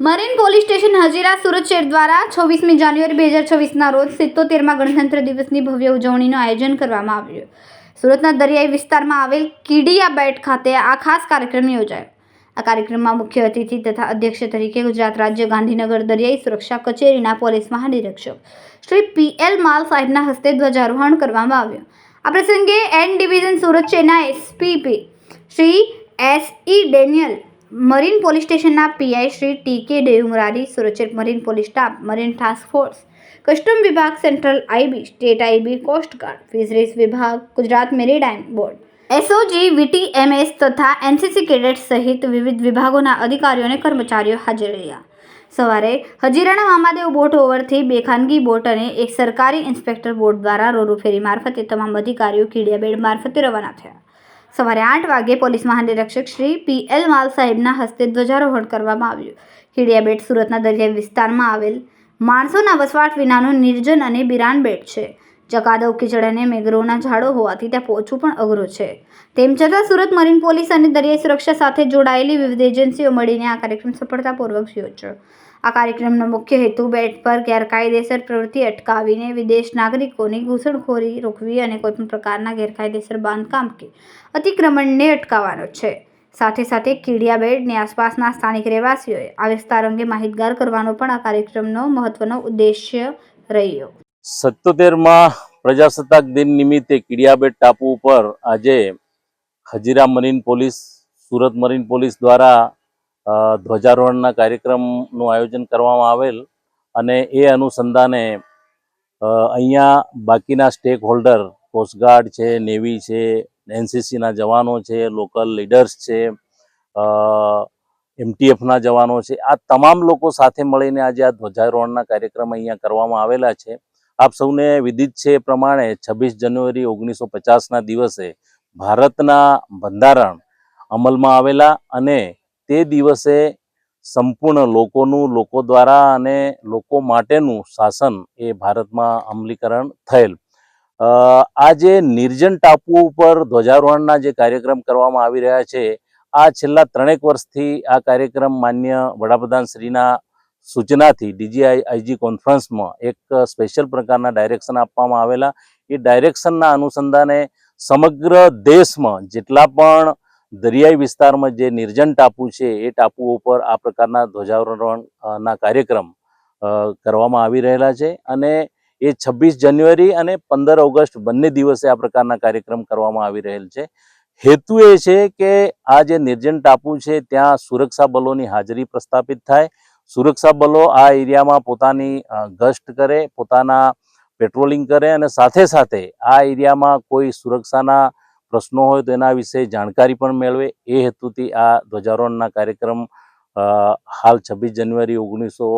Marine police station Hajira Surat શહેર દ્વારા છવ્વીસમી જાન્યુઆરી બે હજાર છવ્વીસના રોજ સિત્તોતેરમાં ગણતંત્ર દિવસની ભવ્ય ઉજવણીનું આયોજન કરવામાં આવ્યું. સુરતના દરિયાઈ વિસ્તારમાં આવેલ કીડિયા બેટ ખાતે આ ખાસ કાર્યક્રમ યોજાયો. આ કાર્યક્રમમાં મુખ્ય અતિથિ તથા અધ્યક્ષ તરીકે ગુજરાત રાજ્ય ગાંધીનગર દરિયાઈ સુરક્ષા કચેરીના પોલીસ મહાનિરીક્ષક શ્રી પી એલ માલ સાહેબના હસ્તે ધ્વજારોહણ કરવામાં આવ્યું. આ પ્રસંગે એન ડિવિઝન સુરત શહેરના SPP Shri S E Daniel marine police સ્ટેશનના પીઆઈ શ્રી ટી કે ડેયુંગરારી સુરક્ષિત marine police staff marine task force custom વિભાગ central IB state IB coastguard fisheries વિભાગ Gujarat maritime board SOG VTMS તથા એનસીસી કેડેટ સહિત વિવિધ વિભાગોના અધિકારીઓ અને કર્મચારીઓ હાજર રહ્યા. સવારે હજીરાના મામાદેવ બોટ ઓવરથી બે ખાનગી બોટ અને એક સરકારી ઇન્સ્પેક્ટર બોટ દ્વારા રોરો ફેરી મારફતે તમામ અધિકારીઓ કીડિયાબેડ મારફતે રવાના થયા. સવારે આઠ વાગે પોલીસ મહાનિરીક્ષક શ્રી પી એલ માલ સાહેબના હસ્તે ધ્વજારોહણ કરવામાં આવ્યું. કીડિયાબેટ સુરતના દરિયાઈ વિસ્તારમાં આવેલ માણસોના વસવાટ વિનાનું નિર્જન અને બિરાન બેટ છે. ચકાદવ કીચડ અને મેગ્રોવના ઝાડો હોવાથી ત્યાં પહોંચવું પણ અઘરું છે. તેમ છતાં સુરત મરીન પોલીસ અને દરિયાઈ સુરક્ષા સાથે જોડાયેલી વિવિધ એજન્સીઓ મળીને આ કાર્યક્રમ સફળતાપૂર્વક યોજ્યો આ કાર્યક્રમનો મુખ્ય હેતુ બેટ પર ગેરકાયદેસર પ્રવૃત્તિ અટકાવીને વિદેશ નાગરિકોની ઘૂસણખોરી રોકવી અને કોઈપણ પ્રકારના ગેરકાયદેસર બાંધકામ કે અતિક્રમણને અટકાવવાનો છે. સાથે સાથે કીડિયાબેડની આસપાસના સ્થાનિક રહેવાસીઓએ આ વિસ્તાર અંગે માહિતગાર કરવાનો પણ આ કાર્યક્રમનો મહત્વનો ઉદ્દેશ્ય રહ્યો. સત્યોતેરમાં પ્રજાસત્તાક દિન નિમિત્તે કીડિયાબેટ ટાપુ ઉપર આજે Hajira marine police, Surat marine police દ્વારા ધ્વજારોહણના કાર્યક્રમનું આયોજન કરવામાં આવેલ અને એ અનુસંધાને અહીંયા બાકીના સ્ટેક હોલ્ડર કોસ્ટગાર્ડ છે, નેવી છે, એનસીસીના જવાનો છે, લોકલ લીડર્સ છે એમટીએફના જવાનો છે. આ તમામ લોકો સાથે મળીને આજે આ ધ્વજારોહણના કાર્યક્રમ અહીંયા કરવામાં આવેલા છે. આપ સૌને વિદિત છે એ પ્રમાણે છવ્વીસ જાન્યુઆરી ઓગણીસો પચાસના દિવસે ભારતના બંધારણ અમલમાં આવેલા અને તે દિવસે સંપૂર્ણ લોકોનું, લોકો દ્વારા અને લોકો માટેનું શાસન એ ભારતમાં અમલીકરણ થયેલ. આ જે નિર્જન ટાપુ ઉપર ધ્વજારોહણના જે કાર્યક્રમ કરવામાં આવી રહ્યા છે, આ છેલ્લા ત્રણેક વર્ષથી આ કાર્યક્રમ માન્ય વડાપ્રધાન શ્રીના સૂચનાથી ડીજીઆઈ આઈજી કોન્ફરન્સમાં એક સ્પેશિયલ પ્રકારના ડાયરેક્શન આપવામાં આવેલા. એ ડાયરેક્શનના અનુસંધાને સમગ્ર દેશમાં જેટલા પણ દરિયાઈ વિસ્તારમાં જે નિર્જન ટાપુ છે, એ ટાપુ ઉપર આ પ્રકારના ધ્વજારોહણના કાર્યક્રમ કરવામાં આવી રહેલા છે અને એ છવ્વીસ જાન્યુઆરી અને પંદર ઓગસ્ટ બંને દિવસે આ પ્રકારના કાર્યક્રમ કરવામાં આવી રહેલ છે. હેતુ એ છે કે આ જે નિર્જન ટાપુ છે, ત્યાં સુરક્ષા બલોની હાજરી પ્રસ્થાપિત થાય સુરક્ષા બલો આ એરિયામાં પોતાની ગસ્ટ કરે, પોતાના પેટ્રોલિંગ કરે અને સાથે સાથે આ એરિયામાં કોઈ સુરક્ષાના પ્રશ્નો હોય તો એના વિશે જાણકારી પણ મેળવે. એ હેતુથી આ ધ્વજારોહણના કાર્યક્રમ હાલ છવ્વીસ જાન્યુઆરી ઓગણીસો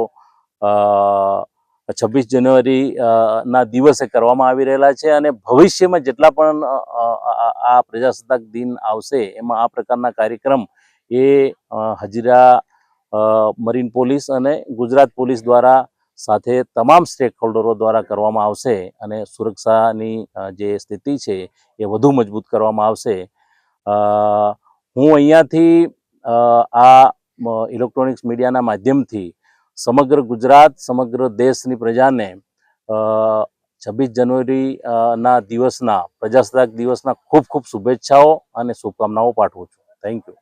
છવ્વીસ જાન્યુઆરી ના દિવસે કરવામાં આવી રહેલા છે અને ભવિષ્યમાં જેટલા પણ આ- પ્રજાસત્તાક દિન આવશે, એમાં આ પ્રકારના કાર્યક્રમ એ હજીરા મરીન પોલીસ અને ગુજરાત પોલીસ દ્વારા સાથે તમામ સ્ટેક હોલ્ડરો દ્વારા કરવામાં આવશે અને સુરક્ષાની જે સ્થિતિ છે એ વધુ મજબૂત કરવામાં આવશે. હું અહીંયાથી આ ઇલેક્ટ્રોનિક્સ મીડિયાના માધ્યમથી સમગ્ર ગુજરાત, સમગ્ર દેશની પ્રજાને છવ્વીસ જાન્યુઆરી ના દિવસના, પ્રજાસત્તાક દિવસના ખૂબ ખૂબ શુભેચ્છાઓ અને શુભકામનાઓ પાઠવું છું. Thank you